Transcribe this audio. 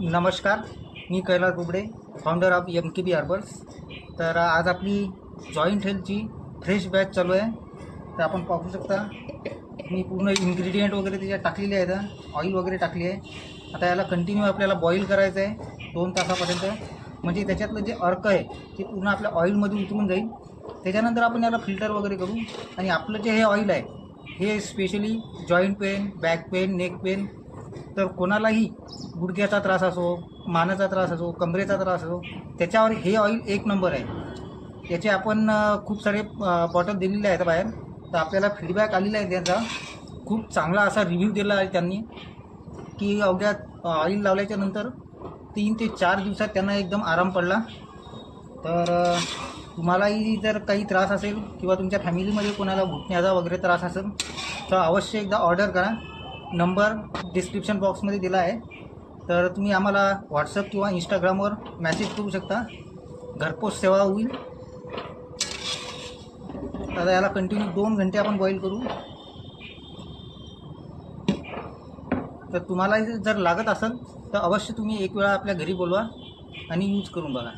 नमस्कार मी Kailas Bubde founder of M K B herbals तर आज आपली जॉईंट हेल्थची फ्रेश बॅच चालू आहे. तर आपण पाहू शकता मी पूर्ण इन्ग्रेडियंट वगैरे त्याच्यात टाकलेले आहेत ऑइल वगैरे टाकली आहे. आता याला कंटिन्यू आपल्याला बॉईल करायचं आहे दोन तासापर्यंत. म्हणजे त्याच्यातलं जे अर्क आहे ते पूर्ण आपल्या ऑइलमध्ये उतरून जाईल. त्याच्यानंतर आपण याला फिल्टर वगैरे करू. आणि आपलं जे हे ऑइल आहे हे specially joint pain back pain neck pain तर कोणालाही गुडघ्याचा त्रास असो मानाचा त्रास असो कमरेचा त्रास असो त्याच्यावर हे ऑइल एक नंबर आहे. याचे आपण खूप सारे बॉटल दिलेले आहेत बाहेर. तर आपल्याला फीडबॅक आलेला आहे त्याचा. खूप चांगला असा रिव्ह्यू दिला आहे त्यांनी की अवघ्या ऑइल लावल्याच्या नंतर तीन ते चार दिवसात त्यांना एकदम आराम पडला. तर तुम्हालाही जर काही त्रास असेल किंवा तुमच्या फॅमिलीमध्ये कोणाला घुटण्याचा वगैरे त्रास असेल तर अवश्य एकदा ऑर्डर करा. नंबर डिस्क्रिप्शन बॉक्समध्ये दिला आहे. तर तुम्ही आम्हाला व्हॉट्सअप किंवा इंस्टाग्रामवर मॅसेज करू शकता. घरपोच सेवा होईल. आता याला कंटिन्यू दोन घंटे आपण बॉईल करू. तर तुम्हाला जर लागत असेल तर अवश्य तुम्ही एक वेळा आपल्या घरी बोलवा आणि यूज करून बघा.